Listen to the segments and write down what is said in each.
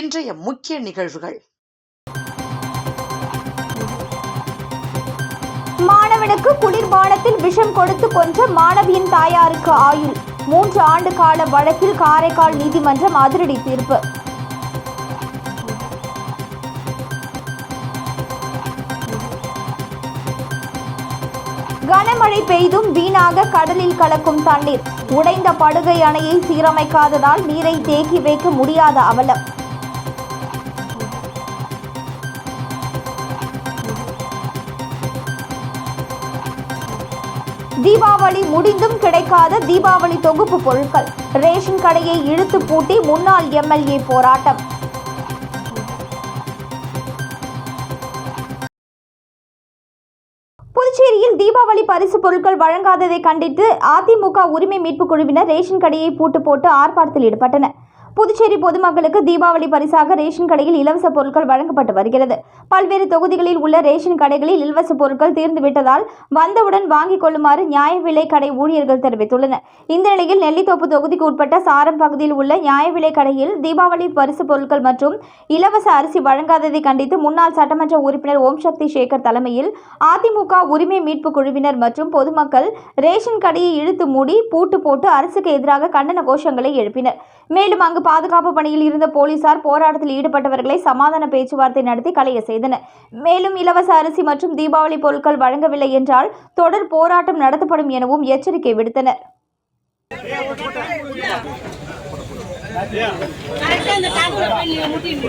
இன்றைய முக்கிய நிகழ்வுகள். மாணவனுக்கு குளிர்பானத்தில் விஷம் கொடுத்து கொன்ற மாணவியின் தாயாருக்கு ஆயுள். மூன்று ஆண்டு கால வழக்கில் காரைக்கால் நீதிமன்றம் அதிரடி தீர்ப்பு. கனமழை பெய்தும் வீணாக கடலில் கலக்கும் தண்ணீர். உடைந்த படுகை அணையை சீரமைக்காததால் நீரை தேக்கி வைக்க முடியாத அவலம். தீபாவளி முடிந்தும் கிடைக்காத தீபாவளி தொகுப்பு பொருட்கள். ரேஷன் கடையை இழுத்து பூட்டி முன்னாள் எம்எல்ஏ போராட்டம். புதுச்சேரியில் தீபாவளி பரிசு பொருட்கள் வழங்காததை கண்டித்து அதிமுக உரிமை மீட்பு குழுவினர் ரேஷன் கடையை பூட்டு போட்டு ஆர்ப்பாட்டத்தில் ஈடுபட்டனர். புதுச்சேரி பொதுமக்களுக்கு தீபாவளி பரிசாக ரேஷன் கடையில் இலவச பொருட்கள் வழங்கப்பட்டு வருகிறது. பல்வேறு தொகுதிகளில் உள்ள ரேஷன் கடைகளில் இலவச பொருட்கள் தீர்ந்துவிட்டதால் வந்தவுடன் வாங்கிக் கொள்ளுமாறு நியாய விலை கடை ஊழியர்கள் தெரிவித்துள்ளனர். இந்த நிலையில் நெல்லித்தோப்பு தொகுதிக்கு உட்பட்ட சாரம் பகுதியில் உள்ள நியாய விலை கடையில் தீபாவளி பரிசு பொருட்கள் மற்றும் இலவச அரிசி வழங்காததை கண்டித்து முன்னாள் சட்டமன்ற உறுப்பினர் ஓம் சக்தி சேகர் தலைமையில் அதிமுக உரிமை மீட்பு குழுவினர் மற்றும் பொதுமக்கள் ரேஷன் கடையை இழுத்து மூடி பூட்டு போட்டு அரசுக்கு எதிராக கண்டன கோஷங்களை எழுப்பினர். மேலும் அங்கு பாதுகாப்பு பணியில் இருந்த போலீசார் போராட்டத்தில் ஈடுபட்டவர்களை சமாதான பேச்சுவார்த்தை நடத்தி கலைய செய்தனர். மேலும் இலவச அரிசி மற்றும் தீபாவளி பொருட்கள் வழங்கவில்லை என்றால் தொடர் போராட்டம் நடத்தப்படும் எனவும் எச்சரிக்கை விடுத்தனர். கரெக்டா இந்த டாக்டர் போய் முட்டிட்டு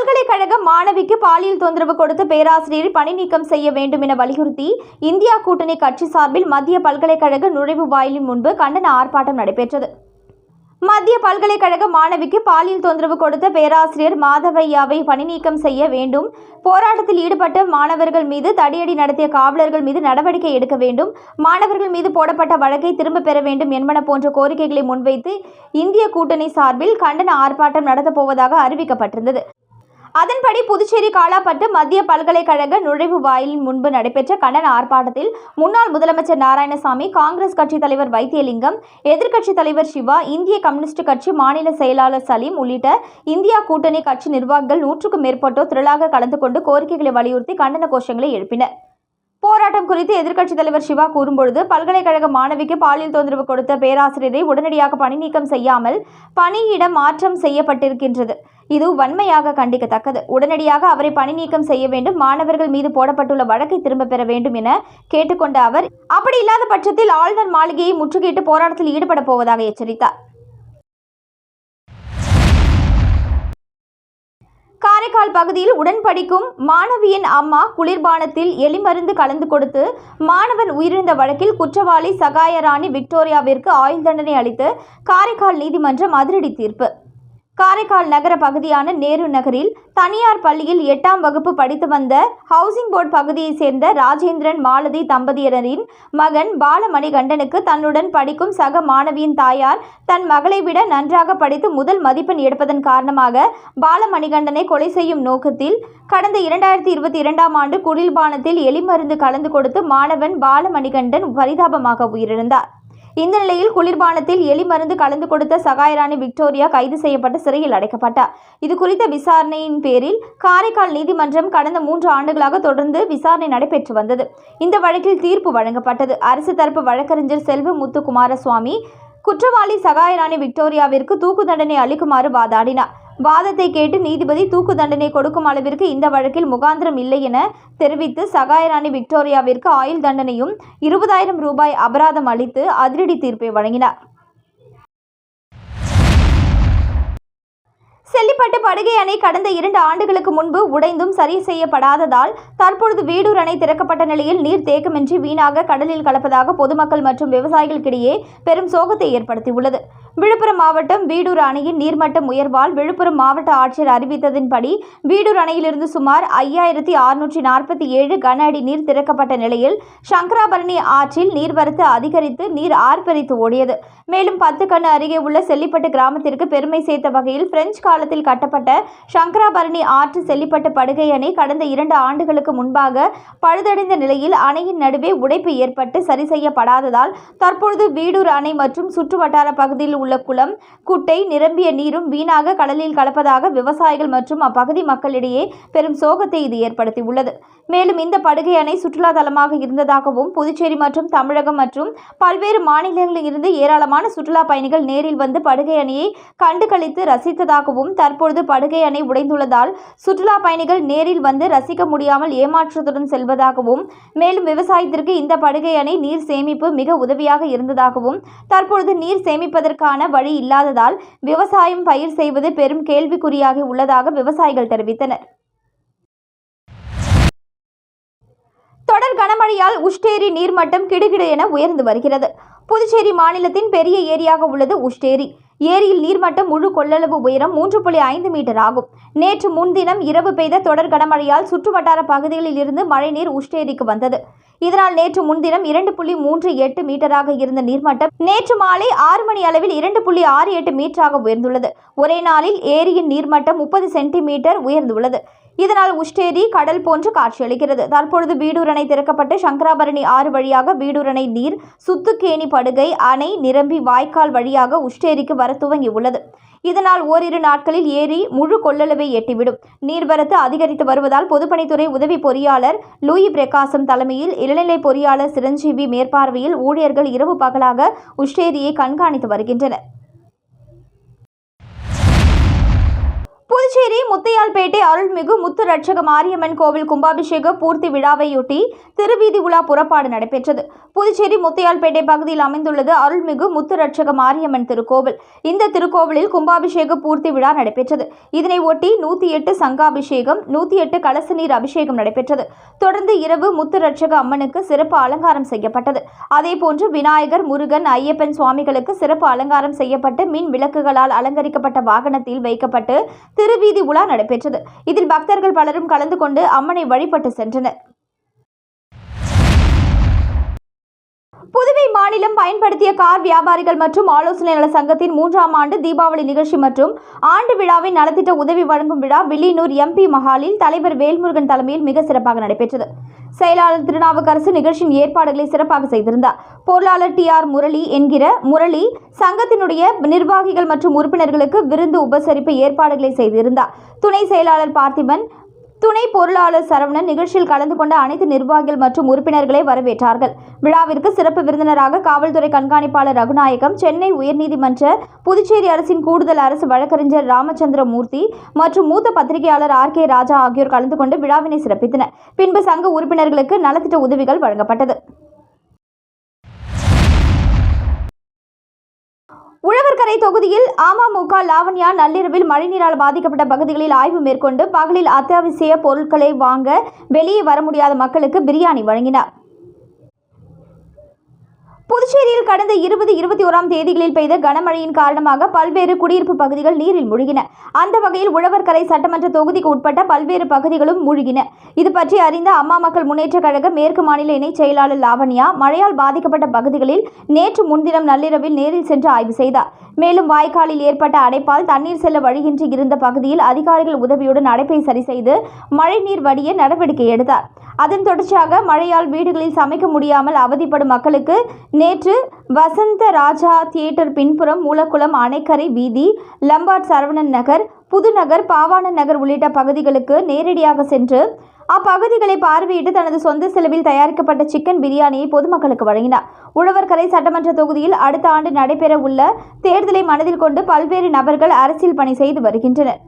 பல்கலைக்கழக மாணவிக்கு பாலியல் தொந்தரவு கொடுத்த பேராசிரியரை பணி நீக்கம் செய்ய வேண்டும் என வலியுறுத்தி இந்தியா கூட்டணி கட்சி சார்பில் மத்திய பல்கலைக்கழக நுழைவு வாயிலின் முன்பு கண்டன ஆர்ப்பாட்டம் நடைபெற்றது. மத்திய பல்கலைக்கழக மாணவிக்கு பாலியல் தொந்தரவு கொடுத்த பேராசிரியர் மாதவையாவை பணிநீக்கம் செய்ய வேண்டும். போராட்டத்தில் ஈடுபட்ட மாணவர்கள் மீது தடியடி நடத்திய காவலர்கள் மீது நடவடிக்கை எடுக்க வேண்டும். மாணவர்கள் மீது போடப்பட்ட வழக்கை திரும்ப பெற வேண்டும் என்பன போன்ற கோரிக்கைகளை முன்வைத்து இந்திய கூட்டணி சார்பில் கண்டன ஆர்ப்பாட்டம் நடத்தப் போவதாக அறிவிக்கப்பட்டிருந்தது. அதன்படி புதுச்சேரி காலாப்பட்டு மத்திய பல்கலைக்கழக நுழைவு வாயிலின் முன்பு நடைபெற்ற கண்டன ஆர்ப்பாட்டத்தில் முன்னாள் முதலமைச்சர் நாராயணசாமி காங்கிரஸ் கட்சித் தலைவர் வைத்தியலிங்கம் எதிர்க்கட்சித் தலைவர் சிவா இந்திய கம்யூனிஸ்ட் கட்சி மாநில செயலாளர் சலீம் உள்ளிட்ட இந்தியா கூட்டணி கட்சி நிர்வாகிகள் நூற்றுக்கும் மேற்பட்டோர் திரளாக கலந்து கொண்டு கோரிக்கைகளை வலியுறுத்தி கண்டன கோஷங்களை எழுப்பினர். போராட்டம் குறித்து எதிர்க்கட்சித் தலைவர் சிவா கூறும்பொழுது பல்கலைக்கழக மாணவிக்கு பாலியல் தொந்தரவு கொடுத்த பேராசிரியரை உடனடியாக பணி நீக்கம் செய்யாமல் பணியிடம் மாற்றம் செய்யப்பட்டிருக்கின்றது. இது வன்மையாக கண்டிக்கத்தக்கது. உடனடியாக அவரை பணி நீக்கம் செய்ய வேண்டும். மாணவர்கள் மீது போடப்பட்டுள்ள வழக்கை திரும்பப் பெற வேண்டும் என கேட்டுக்கொண்ட அவர் அப்படி இல்லாத பட்சத்தில் ஆளுநர் மாளிகையை முற்றுகையிட்டு போராட்டத்தில் ஈடுபட போவதாக எச்சரித்தார். காரைக்கால் பகுதியில் உடன் படிக்கும் மாணவியின் அம்மா குளிர்பானத்தில் எலிமருந்து கலந்து கொடுத்து மாணவன் உயிரிழந்த வழக்கில் குற்றவாளி சகாயராணி விக்டோரியாவிற்கு ஆயுள் தண்டனை அளித்து காரைக்கால் நீதிமன்றம் அதிரடி தீர்ப்பு. காரைக்கால் நகர பகுதியான நேரு நகரில் தனியார் பள்ளியில் எட்டாம் வகுப்பு படித்து வந்த ஹவுசிங் போர்டு பகுதியைச் சேர்ந்த ராஜேந்திரன் மாலதி தம்பதியினரின் மகன் பாலமணிகண்டனுக்கு தன்னுடன் படிக்கும் சக மாணவியின் தாயார் தன் மகளை விட நன்றாக படித்து முதல் மதிப்பெண் எடுப்பதன் காரணமாக பாலமணிகண்டனை கொலை செய்யும் நோக்கத்தில் கடந்த இரண்டாயிரத்தி இருபத்தி இரண்டாம் ஆண்டு குளிர்பானத்தில் எலிமருந்து கலந்து கொடுத்து மாணவன் பாலமணிகண்டன் பரிதாபமாக உயிரிழந்தார். இந்த நிலையில் குளிர்பானத்தில் எலி மருந்து கலந்து கொடுத்த சகாயராணி விக்டோரியா கைது செய்யப்பட்டு சிறையில் அடைக்கப்பட்டார் இது குறித்த விசாரணையின் பேரில் காரைக்கால் நீதிமன்றம் கடந்த மூன்று ஆண்டுகளாக தொடர்ந்து விசாரணை நடைபெற்று வந்தது. இந்த வழக்கில் தீர்ப்பு வழங்கப்பட்டது. அரசு தரப்பு வழக்கறிஞர் செல்வ முத்து குமாரசுவாமி குற்றவாளி சகாயராணி விக்டோரியாவிற்கு தூக்கு தண்டனை அளிக்குமாறு வாதாடினார். வாதத்தை கேட்டு நீதிபதி தூக்கு தண்டனை கொடுக்கும் அளவிற்கு இந்த வழக்கில் முகாந்திரம் இல்லை என தெரிவித்து சகாயராணி விக்டோரியாவிற்கு ஆயுள் தண்டனையும் இருபதாயிரம் ரூபாய் அபராதம் அளித்து அதிரடி தீர்ப்பை வழங்கினார். செல்லிப்பட்டு படுகை அணை கடந்த இரண்டு ஆண்டுகளுக்கு முன்பு உடைந்தும் சரி செய்யப்படாததால் தற்பொழுது வீடூர் அணை திறக்கப்பட்ட நிலையில் நீர் தேக்கமின்றி வீணாக கடலில் கலப்பதாக பொதுமக்கள் மற்றும் விவசாயிகளுக்கிடையே பெரும் சோகத்தை ஏற்படுத்தியுள்ளது. விழுப்புரம் மாவட்டம் வீடூர் அணையின் நீர்மட்டம் உயர்வால் விழுப்புரம் மாவட்ட ஆட்சியர் அறிவித்ததின்படி வீடூர் அணையிலிருந்து சுமார் ஐயாயிரத்தி அறுநூற்றி நாற்பத்தி ஏழு கன அடி நீர் திறக்கப்பட்ட நிலையில் சங்கராபரணி ஆற்றில் நீர்வரத்து அதிகரித்து நீர் ஆர்ப்பரித்து ஓடியது. மேலும் பத்து கண் அருகே உள்ள செல்லிப்பட்டு கிராமத்திற்கு பெருமை சேர்த்த வகையில் பிரெஞ்சு காலத்தில் கட்டப்பட்ட சங்கராபரணி ஆற்று செல்லிப்பட்டு படுகை அணை கடந்த இரண்டு ஆண்டுகளுக்கு முன்பாக பழுதடைந்த நிலையில் அணையின் நடுவே உடைப்பு ஏற்பட்டு சரி செய்யப்படாததால் தற்பொழுது வீடூர் அணை மற்றும் சுற்றுவட்டார பகுதியில் உள்ள குளம் குட்டை நிரம்பிய நீரும் வீணாக கடலில் கலப்பதாக விவசாயிகள் மற்றும் அப்பகுதி மக்களிடையே பெரும் சோகத்தை இது ஏற்படுத்தியுள்ளது. மேலும் இந்த படுகை அணை சுற்றுலா தலமாக இருந்ததாகவும் புதுச்சேரி மற்றும் தமிழகம் மற்றும் பல்வேறு மாநிலங்களில் இருந்து ஏராளமான சுற்றுலா பயணிகள் நேரில் வந்து படுகை அணையை கண்டு கழித்து ரசித்ததாகவும் தற்பொழுது படுகை அணை உடைந்துள்ளதால் சுற்றுலா பயணிகள் நேரில் வந்து ரசிக்க முடியாமல் ஏமாற்றத்துடன் செல்வதாகவும் மேலும் விவசாயத்திற்கு இந்த படுகை அணை நீர் சேமிப்பு மிக உதவியாக இருந்ததாகவும் தற்பொழுது நீர் சேமிப்பதற்கான வழி இல்லாததால் விவசாயம் பயிர் செய்வது பெரும் கேள்விக்குறியாகி உள்ளதாக விவசாயிகள் தெரிவித்தனர். தொடர் கனமழையால் உஷ்டேரி நீர்மட்டம் கிடுகிடு என உயர்ந்து வருகிறது. புதுச்சேரி மாநிலத்தின் பெரிய ஏரியாக உள்ளது உஷ்டேரி. ஏரியில் நீர்மட்டம் முழு கொள்ளளவு உயரம் மூன்று புள்ளி ஐந்து மீட்டர் ஆகும். நேற்று முன்தினம் இரவு பெய்த தொடர் கனமழையால் சுற்றுவட்டார பகுதிகளில் இருந்து மழைநீர் உஷ்டேரிக்கு வந்தது. இதனால் நேற்று முன்தினம் இரண்டு புள்ளி மூன்று எட்டு மீட்டராக இருந்த நீர்மட்டம் நேற்று மாலை ஆறு மணி அளவில் இரண்டு புள்ளி ஆறு எட்டு மீட்டராக உயர்ந்துள்ளது. ஒரே நாளில் ஏரியின் நீர்மட்டம் முப்பது சென்டிமீட்டர் உயர்ந்துள்ளது. இதனால் உஷ்டேரி கடல் போன்று காட்சியளிக்கிறது. தற்பொழுது வீடூர் அணை திறக்கப்பட்டு சங்கராபரணி ஆறு வழியாக வீடூர் அணை நீர் சுத்துக்கேணி படுகை அணை நிரம்பி வாய்க்கால் வழியாக உஷ்டேரிக்கு வர துவங்கியுள்ளது. இதனால் ஓரிரு நாட்களில் ஏரி முழு கொள்ளளவை எட்டிவிடும். நீர்வரத்து அதிகரித்து வருவதால் பொதுப்பணித்துறை உதவி பொறியாளர் லூயி பிரகாசம் தலைமையில் இளநிலை பொறியாளர் சிரஞ்சீவி மேற்பார்வையில் ஊழியர்கள் இரவு பகலாக உஷ்டேரியை கண்காணித்து வருகின்றனர். புதுச்சேரி முத்தையால்பேட்டை அருள்மிகு முத்து ரட்சக மாரியம்மன் கோவில் கும்பாபிஷேக பூர்த்தி விழாவையொட்டி திருவீதி உலா புறப்பாடு நடைபெற்றது. புதுச்சேரி முத்தையால்பேட்டை பகுதியில் அமைந்துள்ளது அருள்மிகு முத்து ரட்சக மாரியம்மன் திருக்கோவில். இந்த திருக்கோவிலில் கும்பாபிஷேக பூர்த்தி விழா நடைபெற்றது. இதனை ஒட்டி நூற்றி எட்டு சங்காபிஷேகம் நூற்றி எட்டு கலச நீர் அபிஷேகம் நடைபெற்றது. தொடர்ந்து இரவு முத்து ரட்சக அம்மனுக்கு சிறப்பு அலங்காரம் செய்யப்பட்டது. அதேபோன்று விநாயகர் முருகன் ஐயப்பன் சுவாமிகளுக்கு சிறப்பு அலங்காரம் செய்யப்பட்டு மின் விளக்குகளால் அலங்கரிக்கப்பட்ட வாகனத்தில் வைக்கப்பட்டு திருவீதி உலா நடைபெற்றது. இதில் பக்தர்கள் பலரும் கலந்து கொண்டு அம்மனை வழிபட்டு சென்றனர். புதுவை மாநிலம் பயன்படுத்திய கார் வியாபாரிகள் மற்றும் ஆலோசனை நல சங்கத்தின் மூன்றாம் ஆண்டு தீபாவளி நிகழ்ச்சி மற்றும் ஆண்டு விழாவின் நலத்திட்ட உதவி வழங்கும் விழா வில்லியனூர் எம்பி மஹாலில் தலைவர் வேல்முருகன் தலைமையில் மிக சிறப்பாக நடைபெற்றது. செயலாளர் திருநாவுக்கரசு நிகழ்ச்சியின் ஏற்பாடுகளை சிறப்பாக செய்திருந்தார். பொருளாளர் டி ஆர் முரளி என்கிற முரளி சங்கத்தினுடைய நிர்வாகிகள் மற்றும் உறுப்பினர்களுக்கு விருந்து உபசரிப்பு ஏற்பாடுகளை செய்திருந்தார். துணை செயலாளர் பார்த்திபன் துணை பொருளாளர் சரவணன் நிகழ்ச்சியில் கலந்து கொண்ட அனைத்து நிர்வாகிகள் மற்றும் உறுப்பினர்களை வரவேற்றார்கள். விழாவிற்கு சிறப்பு விருந்தினராக காவல்துறை கண்காணிப்பாளர் ரகுநாயகம் சென்னை உயர்நீதிமன்ற புதுச்சேரி அரசின் கூடுதல் அரசு வழக்கறிஞர் ராமச்சந்திர மூர்த்தி மற்றும் மூத்த பத்திரிகையாளர் ஆர் கே ராஜா ஆகியோர் கலந்து கொண்டு விழாவினை சிறப்பித்தனர். பின்பு சங்க உறுப்பினர்களுக்கு நலத்திட்ட உதவிகள் வழங்கப்பட்டது. உழவர்கரை தொகுதியில் அமமுக லாவண்யா நள்ளிரவில் மழைநீரால் பாதிக்கப்பட்ட பகுதிகளில் ஆய்வு மேற்கொண்டு பகலில் அத்தியாவசிய பொருட்களை வாங்க வெளியே வர முடியாத மக்களுக்கு பிரியாணி வழங்கினார். புதுச்சேரியில் கடந்த இருபது இருபத்தி ஓராம் தேதிகளில் பெய்த கனமழையின் காரணமாக பல்வேறு குடியிருப்பு பகுதிகள் நீரில் மூழ்கின. அந்த வகையில் உழவர்கரை சட்டமன்ற தொகுதிக்கு உட்பட்ட பல்வேறு பகுதிகளும் மூழ்கின. இது பற்றி அறிந்த அம்மா மக்கள் முன்னேற்றக் கழக மேற்கு மாநில இணைச் செயலாளர் லாவண்யா மழையால் பாதிக்கப்பட்ட பகுதிகளில் நேற்று முன்தினம் நள்ளிரவில் நேரில் சென்று ஆய்வு செய்தார். மேலும் வாய்க்காலில் ஏற்பட்ட அடைப்பால் தண்ணீர் செல்ல வழியின்றி இருந்த பகுதியில் அதிகாரிகள் உதவியுடன் அடைப்பை சரி செய்து மழைநீர் வடிய நடவடிக்கை எடுத்தார். அதன் தொடர்ச்சியாக மழையால் வீடுகளில் சமைக்க முடியாமல் அவதிப்படும் மக்களுக்கு நேற்று வசந்த ராஜா தியேட்டர் பின்புறம் மூலக்குளம் அணைக்கரை வீதி லம்பாட் சரவணன் நகர் புதுநகர் பாவாணன் நகர் உள்ளிட்ட பகுதிகளுக்கு நேரடியாக சென்று அப்பகுதிகளை பார்வையிட்டு தனது சொந்த செலவில் தயாரிக்கப்பட்ட சிக்கன் பிரியாணியை பொதுமக்களுக்கு வழங்கினார். உழவர்கரை சட்டமன்ற தொகுதியில் அடுத்த ஆண்டு நடைபெற உள்ள தேர்தலை மனதில் கொண்டு பல்வேறு நபர்கள் அரசியல் பணி செய்து வருகின்றனர்.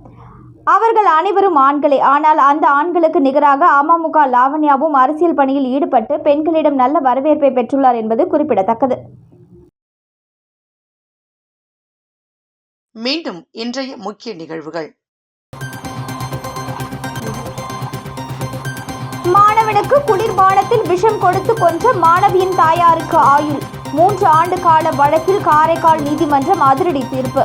அவர்கள் அனைவரும் ஆண்களே. ஆனால் அந்த ஆண்களுக்கு நிகராக அமமுக லாவண்யாவும் அரசியல் பணியில் ஈடுபட்டு பெண்களிடம் நல்ல வரவேற்பை பெற்றுள்ளார் என்பது குறிப்பிடத்தக்கது. மீண்டும் இன்றைய முக்கிய நிகழ்வுகள். மாணவனுக்கு குளிர்பானத்தில் விஷம் கொடுத்து கொன்ற மாணவியின் தாயாருக்கு ஆயுள். மூன்று ஆண்டு கால வழக்கில் காரைக்கால் நீதிமன்றம் அதிரடி தீர்ப்பு.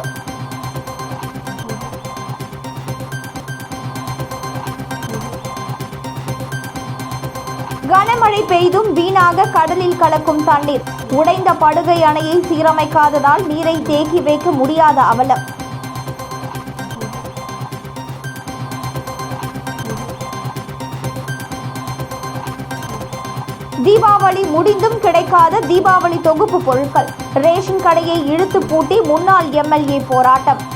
கனமழை பெய்தும் வீணாக கடலில் கலக்கும் தண்ணீர். உடைந்த படுகை அணையை சீரமைக்காததால் நீரை தேக்கி வைக்க முடியாத அவலம். தீபாவளி முடிந்தும் கிடைக்காத தீபாவளி தொகுப்பு பொருட்கள். ரேஷன் கடையை இழுத்து பூட்டி முன்னாள் எம்எல்ஏ போராட்டம்.